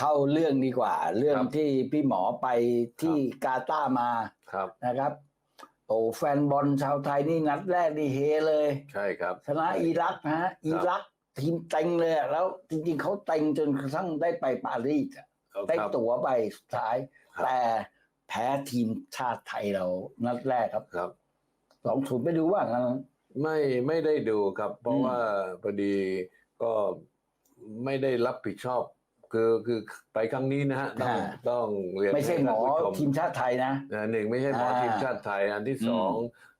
เข้าเรื่องดีกว่า เรื่องครับที่พี่หมอไปที่กาตาร์มาครับนะครับ โอ้แฟนบอลชาวไทยนี่นัดแรกนี่เฮเลย ใช่ครับ ชนะอิรักนะฮะอิรักทีมเต็งเลยอะแล้วจริงๆเขาเต็งจนกระทั่งได้ไปปารีสอะได้ครับตั๋วไปสุดท้ายครับแต่แพ้ทีมชาติไทยเรานัดแรกครับครับสองศูนย์ไปดูว่างั้นไม่ไม่ได้ดูครับ เพราะอืมว่าพอดีก็ไม่ได้รับผิดชอบ คือคือไปครั้งนี้นะฮะต้องต้องเรียนไม่ใช่หมอท่านผู้ชทีมชาติไทยนะนะหนึ่งไม่ใช่หมออ่าทีมชาติไทย อันที่อืมสอง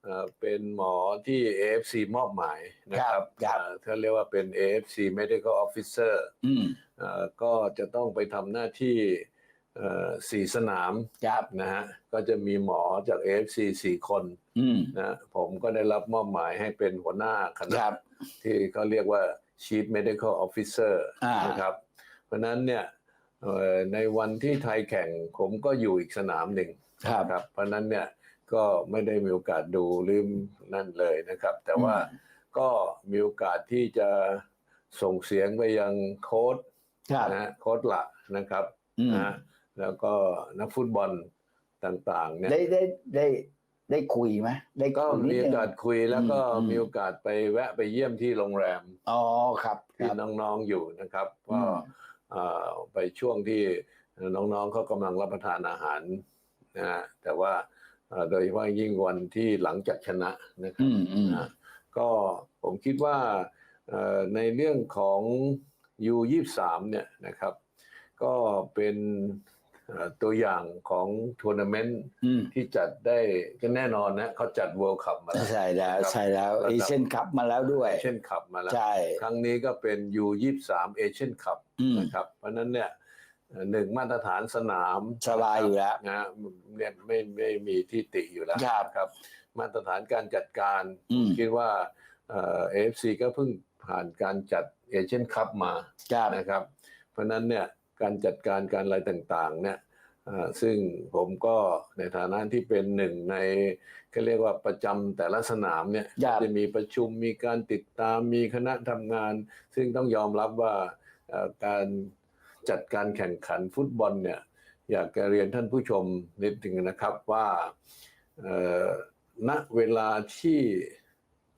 เอ่อเป็นหมอที่ AFC มอบหมายนะครับครับเอ่อเขาเรียกว่าเป็น AFC Medical Officer อืมเอ่อก็จะต้องไปทำหน้าที่เอ่อสี่สนามครับนะฮะก็จะมีหมอจาก AFC สี่คนอืมนะผมก็ได้รับมอบหมายให้เป็นหัวหน้าคคณะรับที่เขาเรียกว่า Chief Medical Officer อ่านนะครับ เพราะฉะนั้นเนี่ยเอ่อในวันที่ไทยแข่งผมก็อยู่อีกสนามหนึ่งครับครับเพราะฉะนั้นเนี่ยก็ไม่ได้มีโอกาสดูลืมนั่นเลยนะครับ แต่ว่าอืมก็มีโอกาสที่จะส่งเสียงไปยังโค้ดครับนะฮะโค้ดหลักนะครับอืมนะฮะแล้วก็นักฟุตบอลต่าง ๆ เนี่ยได้ได้ได้ได้คุยไหมได้ก็คุยนิมีดโอนึงกาสคุยแล้วก็อืมมีโอกาสไปแวะไปเยี่ยมที่โรงแรมอ๋อครับคที่รับน้องๆอยู่นะครับอืก็มเอ่อ ไปช่วงที่น้องๆเขากำลังรับประทานอาหารนะฮะแต่ว่าเอ่อโดยเฉพาะยิ่งวันที่หลังจากชนะนะครัอืบมอืมนะก็ผมคิดว่าเอ่อในเรื่องของ U23 เนี่ยนะครับ ก็เป็นเอ่อ ตัวอย่างของทัวร์นาเมนต์อืมที่จัดได้ก็แน่นอนนะเขาจัด World Cup มาแล้วใช่แล้วใช่แล้วระดับเอเชียนคัพมาแล้วด้วยเช่นขับมาแล้วใช่ครั้งนี้ก็เป็น U23 Asian Cup อืมนะครับ เพราะฉะนั้นเนี่ยเอ่อหนึ่งมาตรฐานสนามสบายอยู่แล้วนะฮะเนี่ยไม่ไม่มีที่ติอยู่แล้วครับครับมาตรฐานการจัดการอืมคิดว่าเอ่อ AFC ก็เพิ่งผ่านการจัดเอเชียนคัพมาครับนะครับ เพราะฉะนั้นเนี่ย การจัดการการอะไรต่างๆเนี่ยเอ่อซึ่งผมก็ในฐานะที่เป็นหนึ่งในก็เรียกว่าประจำแต่ละสนามเนี่ยครับจะมีประชุมมีการติดตามมีคณะทำงาน ซึ่งต้องยอมรับว่าเอ่อการจัดการแข่งขันฟุตบอลเนี่ยอยากจะเรียนท่านผู้ชมนิดหนึ่งนะครับว่าเอ่อณเวลาที่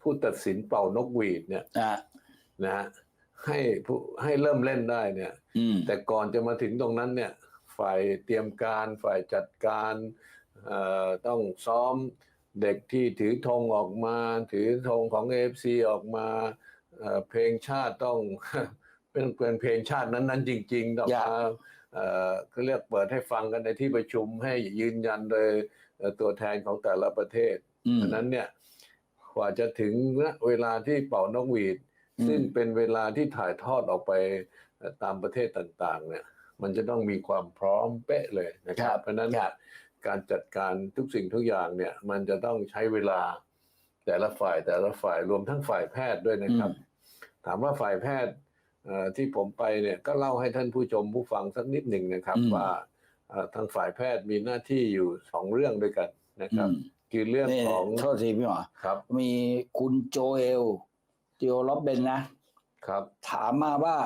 ผู้ตัดสินเป่านกหวีดเนี่ยอะนะฮะ ให้ผู้ให้เริ่มเล่นได้เนี่ยอืมแต่ก่อนจะมาถึงตรงนั้นเนี่ย ฝ่ายเตรียมการฝ่ายจัดการเอ่อต้องซ้อมเด็กที่ถือธงออกมา ถือธงของ AFC ออกมาเอ่อเพลงชาติต้องเป็นเป็นเพลงชาตินั้นๆ จริงๆต้องอย่ามาเอ่อเขาเรียกเปิดให้ฟังกันในที่ประชุมให้ยืนยันโดยเอ่อตัวแทนของแต่ละประเทศอืมฉะนั้นเนี่ยกว่าจะถึงณเวลาที่เป่านกหวีดอืม ซึ่งเป็นเวลาที่ถ่ายทอดออกไปเอ่อตามประเทศต่าง ๆ เนี่ย มันจะต้องมีความพร้อมเป๊ะเลยนะคครัรับบเพราะฉะนั้นครับการจัดการทุกสิ่งทุกอย่างเนี่ย มันจะต้องใช้เวลาแต่ละฝ่ายแต่ละฝ่ายรวมทั้งฝ่ายแพทย์ด้วยนะครับอืมถามว่าฝ่ายแพทย์เอ่อที่ผมไปเนี่ยก็เล่าให้ท่านผู้ชมผู้ฟังสักนิดหนึ่งนะครับอืมว่าเอ่อทางฝ่ายแพทย์มีหน้าที่อยู่สองเรื่องด้วยกันนะครับอืมคือเรื่องนี่ของโทษทีพี่หมอครับ มีคุณโจเอล จิโอลอบเบนนะครับ ถามมาว่า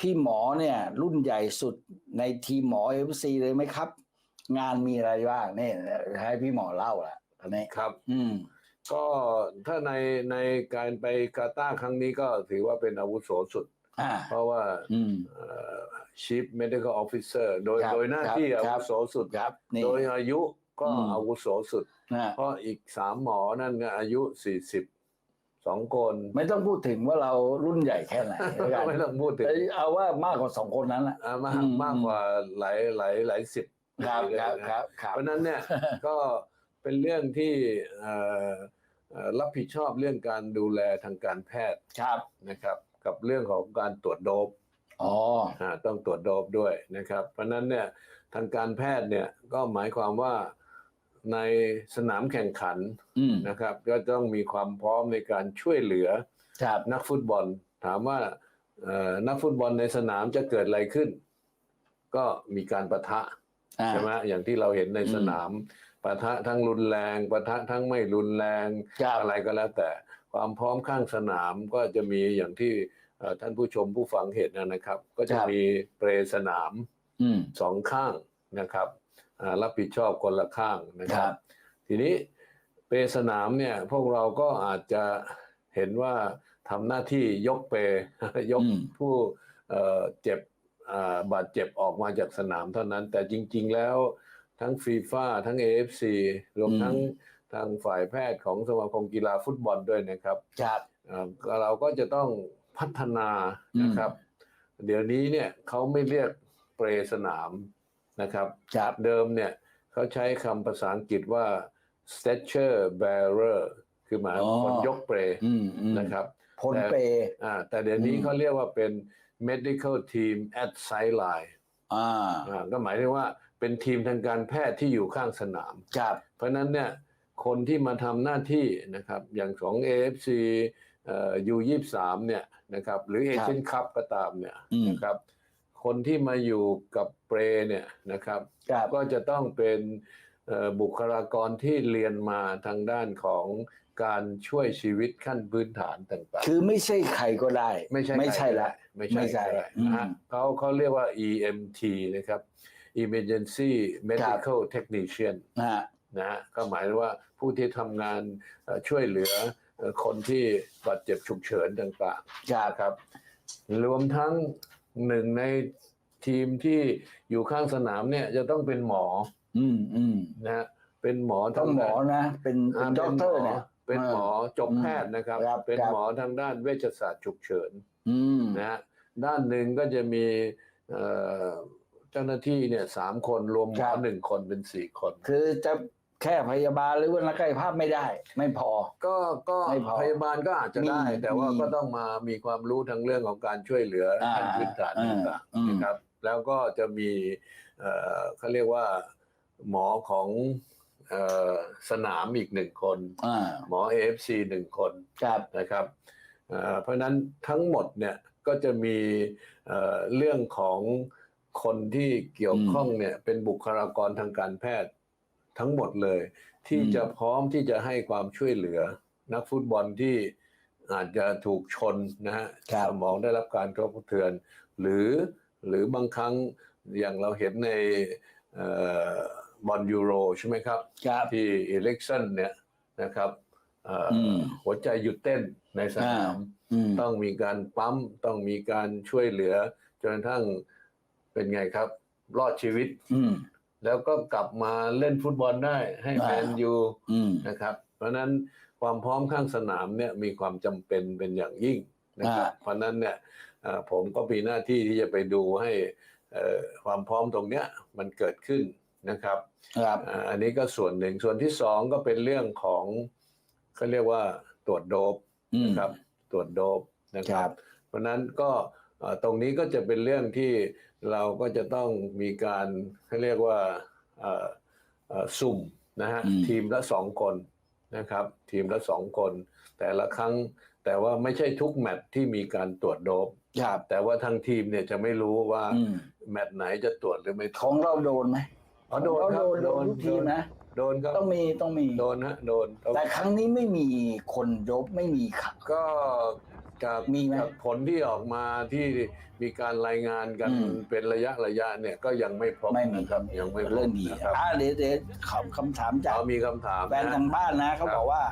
พี่หมอเนี่ย รุ่นใหญ่สุดในทีมหมอเอฟซีเลยไหมครับ งานมีอะไรบ้างนี่ให้พี่หมอเล่าละตอนนี้ครับ อืม ก็ถ้าในในการไปกาตาร์ครั้งนี้ก็ถือว่าเป็นอาวุโสสุดอ่าเพราะว่าอืมชีฟ medical officer โดยครับโดยหน้าที่ครับอาครับวุโสสุดครับนี่โดยอายุก็อืมอาวุโสสุดนะเพราะอีกสามหมอนั่นก็อายุสี่สิบ สองคนไม่ต้องพูดถึงว่าเรารุ่นใหญ่แค่ไหนแล้วกันไม่ต้องพูดถึงเอ้ยเอาว่ามากกว่าสองคนนั้นแหละอ่ามากอืมมากกว่าหลายหลายหลายสิบครับเลยครับนะครับครับเพราะฉะนั้นเนี่ยก็เป็นเรื่องที่เอ่อเอ่อรับผิดชอบเรื่องการดูแลทางการแพทย์ครับนะครับ กับเรื่องของการตรวจโดปอ๋ออ่าต้องตรวจโดปด้วยนะครับ เพราะฉะนั้นเนี่ยทางการแพทย์เนี่ยก็หมายความว่า ในสนามแข่งขันอืมนะครับ ก็ต้องมีความพร้อมในการช่วยเหลือครับนักฟุตบอล ถามว่าเอ่อนักฟุตบอลในสนามจะเกิดอะไรขึ้น ก็มีการประทะอ่าใช่ไหมอย่างที่เราเห็นในสนามปะทะทั้งรุนแรงปะทะทั้งไม่รุนแรงครับอะไรก็แล้วแต่ ความพร้อมข้างสนามก็จะมีอย่างที่เอ่อท่านผู้ชมผู้ฟังเห็นนะนะครับ ก็จะครับมีเปรสนามอืมสองข้างนะครับอ่า รับผิดชอบคนละข้างนะคครัรับบทีนี้เปรสนามเนี่ยพวกเราก็อาจจะเห็นว่าทำหน้าที่ยกเปรยกอืมผู้เอ่อเจ็บอ่าบาดเจ็บออกมาจากสนามเท่านั้น แต่จริง ๆ แล้วทั้งฟีฟ่าทั้ง AFC รวมทั้งทางฝ่ายแพทย์ของสมาคมกีฬาฟุตบอลด้วยนะครับครับเอ่อเราก็จะต้องพัฒนานะครับ เดี๋ยวนี้เนี่ยเขาไม่เรียกเปรสนาม นะครับครับเดิมเนี่ยเขาใช้คำภาษาอังกฤษว่า stretcher bearer คือหมายอ๋อคนยกเปรอืมอืมนะครับพลเปอ่าแต่เดี๋ยวนี้อืมเขาเรียกว่าเป็น medical team at sideline อ่าอ่าก็หมายถึงว่าเป็นทีมทางการแพทย์ที่อยู่ข้างสนามครับเพราะฉะนั้นเนี่ยคนที่มาทำหน้าที่นะครับอย่างของ AFC เอ่อ U23 เนี่ยนะครับหรือเอเชียนคัพก็ตามเนี่ยอืมนะครับ คนที่มาอยู่กับเปรเนี่ยนะครับครับก็จะต้องเป็นเอ่อบุคลากรที่เรียนมาทางด้านของการช่วยชีวิตขั้นพื้นฐานต่างๆ คือไม่ใช่ใครก็ได้ ไม่ใช่ไม่ใช่ใครก็ละด้ไม่ใช่ไม่ใช่ก็ได้อืมนะฮะเขาเขาเรียกว่า EMT นะครับ Emergency Medical Technician นะฮะนะฮะก็หมายถึงว่าผู้ที่ทำงานเอ่อช่วยเหลือเอ่อคนที่บาดเจ็บฉุกเฉินต่างๆครับนะครับรวมทั้ง หนึ่งในทีมที่อยู่ข้างสนามเนี่ยจะต้องเป็นหมอ อืมอืมนะฮะเป็นหมอต้องหมอทางด้านนะ เป็นเป็นด็อกเตอร์เนี่ยเป็นหมอจบแพทย์นะครับครับเป็นครับหมอทางด้านเวชศาสตร์ฉุกเฉินอืมนะฮะด้านหนึ่งก็จะมีเอ่อเจ้าหน้าที่เนี่ยสามคนรวมหมอหนึ่งคนเป็นสี่คน คือจะ แค่พยาบาลหรือว่านักกายภาพไม่ได้ ไม่พอ ก็ก็ไม่พอพยาบาลก็อาจจะได้ มีแต่ว่ามีก็ต้องมามีความรู้ทางเรื่องของการช่วยเหลืออ่าขั้นพื้นฐานอ่าต่างอืม ๆนะครับ แล้วก็จะมีเอ่อเขาเรียกว่าหมอของเอ่อสนามอีกหนึ่งคน อ่าหมอ AFC หนึ่งคนครับนะครับเอ่อเพราะฉะนั้นทั้งหมดเนี่ยก็จะมีเอ่อเรื่องของคนที่เกี่ยวข้องเนี่ยเป็นบุคลากรทางการแพทย์ ทั้งหมดเลย ที่อืมจะพร้อมที่จะให้ความช่วยเหลือ นักฟุตบอลที่อาจจะถูกชนนะฮะครับสมองได้รับการกระทบกระเทือน หรือหรือบางครั้งอย่างเราเห็นในเอ่อบอลยูโรใช่ไหมครับครับ ที่อิเล็กชันเนี่ยนะครับเอ่ออมหัวใจหยุดเต้นในสนามอืมต้องมีการปั๊มต้องมีการช่วยเหลือ จนกระทั่งเป็นไงครับ รอดชีวิตอืม แล้วก็กลับมาเล่นฟุตบอลได้ให้อ่าแมนยูอืมนะครับ เพราะฉะนั้นความพร้อมข้างสนามเนี่ยมีความจำเป็นเป็นอย่างยิ่งนะครับอ่าเพราะฉะนั้นเนี่ยเอ่อผมก็มีหน้าที่ที่จะไปดูให้เอ่อความพร้อมตรงเนี้ยมันเกิดขึ้นนะครับครับอ่าอันนี้ก็ส่วนหนึ่งส่วนที่สองก็เป็นเรื่องของเขาเรียกว่าตรวจโดปอืมนะครับ ตรวจโดปนะคครัรับบเพราะฉะนั้นก็เอ่อ ตรงนี้ก็จะเป็นเรื่องที่เราก็จะต้องมีการเขาเรียกว่าเอ่อเอ่อสุ่มนะฮะอืมทีมละสองคนนะครับ ทีมละสองคน แต่ละครั้งแต่ว่าไม่ใช่ทุกแมตช์ที่มีการตรวจโดปครับแต่ว่าทางทีมเนี่ยจะไม่รู้ว่าอืมแมตช์ไหนจะตรวจหรือไม่ตขรวอจงเราโดนไหมอ๋อโดนครับโดนทุกทีมนะโดนครับต้องมีต้องมีโดนฮะโดน แต่ครั้งนี้ไม่มีคนยบไม่มีข่าวก็ จากมีไหมจากผลที่ออกมาที่มีการรายงานกันอืม เป็นระยะระยะเนี่ยก็ยังไม่พบไม่มีนะครับยังไม่พบเรื่องดีนะครับอ่าเดี๋ยวเดี๋ยวขอคำถามจากเอามีคำถามแฟนนะทางบ้านนะเขาครับบอกว่า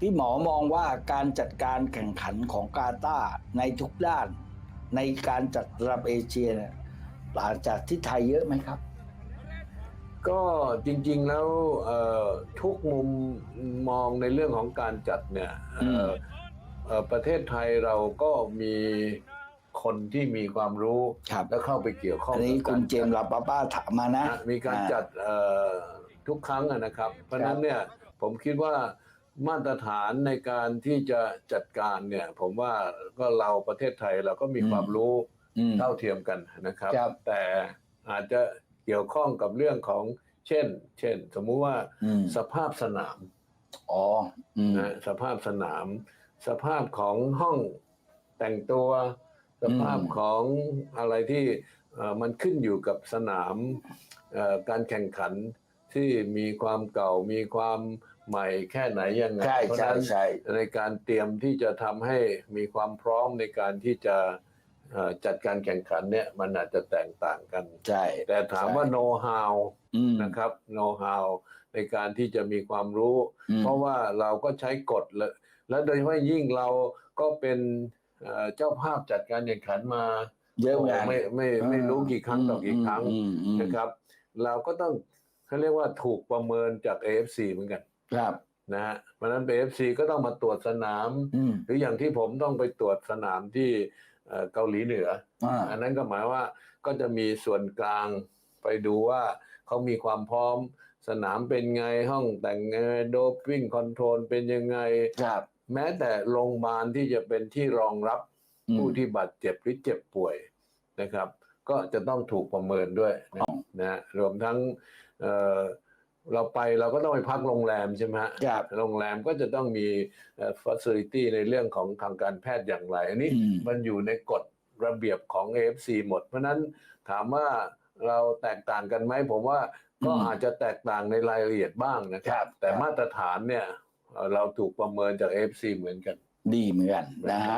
พี่หมอมองว่าการจัดการแข่งขันของกาตาร์ในทุกด้าน ในการจัดระดับเอเชียเนี่ยต่างจากที่ไทยเยอะไหมครับ ก็จริง ๆ แล้วเอ่อทุกมุมมองในเรื่องของการจัดเนี่ยเอ่อเอ่อ ประเทศไทยเราก็มีคนที่มีความรู้ครับและเข้าไปเกี่ยวข้องอันนี้กับคุกาณรเจมส์ลาปาป้าถามมานะนะมีการจัดเอ่อทุกครั้งอะนะครับ เพราะฉะนั้นเนี่ยผมคิดว่ามาตรฐานในการที่จะจัดการเนี่ย ผมว่าก็เราประเทศไทยเราก็มีอืมความรู้อืมเท่าเทียมกันนะครับครับ แต่อาจจะเกี่ยวข้องกับเรื่องของเช่น เช่น สมมุติว่าอืมสภาพสนามอ๋ออืมนะสภาพสนาม สภาพของห้องแต่งตัว สภาพอืมของอะไรที่เอ่อมันขึ้นอยู่กับสนามเอ่อการแข่งขันที่มีความเก่ามีความใหม่แค่ไหนยังไงใช่เพราะฉะใช่นั้นใช่ในการเตรียมที่จะทำให้มีความพร้อมในการที่จะเอ่อจัดการแข่งขันเนี่ยมันอาจจะแตกต่างกัน ใช่ แต่ถามว่าใช่โน้ตฮาวอืมนะครับโน้ตฮาว ในการที่จะมีความรู้อืมเพราะว่าเราก็ใช้กฎและและโดยเฉพาะยิ่งเราก็เป็นเอ่อเจ้าภาพจัดการแข่งขันมาเยอะเหมือนกันไม่ไม่ไม่รู้กี่ครั้งต่อกี่ครั้งอืมอืมนะครับ เราก็ต้องเขาเรียกว่าถูกประเมินจาก AFC เหมือนกันครับนะฮะเพราะฉะนั้น AFC ก็ต้องมาตรวจสนามอืมหรืออย่างที่ผมต้องไปตรวจสนามที่เอ่อเกาหลีเหนืออ่าอันนั้นก็หมายว่าก็จะมีส่วนกลางไปดูว่าเขามีความพร้อม สนามเป็นไงห้องแต่งไงโดปิ้งคอนโทรลเป็นยังไง ครับ แม้แต่โรงพยาบาลที่จะเป็นที่รองรับอืมผู้ที่บาดเจ็บหรือเจ็บป่วยนะครับ ก็จะต้องถูกประเมินด้วยนะนะฮะรวมทั้งเอ่อเราไปเราก็ต้องไปพักโรงแรมใช่ไหมฮะครับโรงแรมก็จะต้องมีเอ่อ facility ในเรื่องของทางการแพทย์อย่างไร อันนี้อืมมันอยู่ในกฎระเบียบของ AFC หมด เพราะฉะนั้นถามว่าเราแตกต่างกันไหมผมว่า ก็อืมอาจจะแตกต่างในรายละเอียดบ้างนะคครัรับบแต่ครับมาตรฐานเนี่ยเอ่อเราถูกประเมินจาก AFC เหมือนกันดีเหมือนกันนะฮะ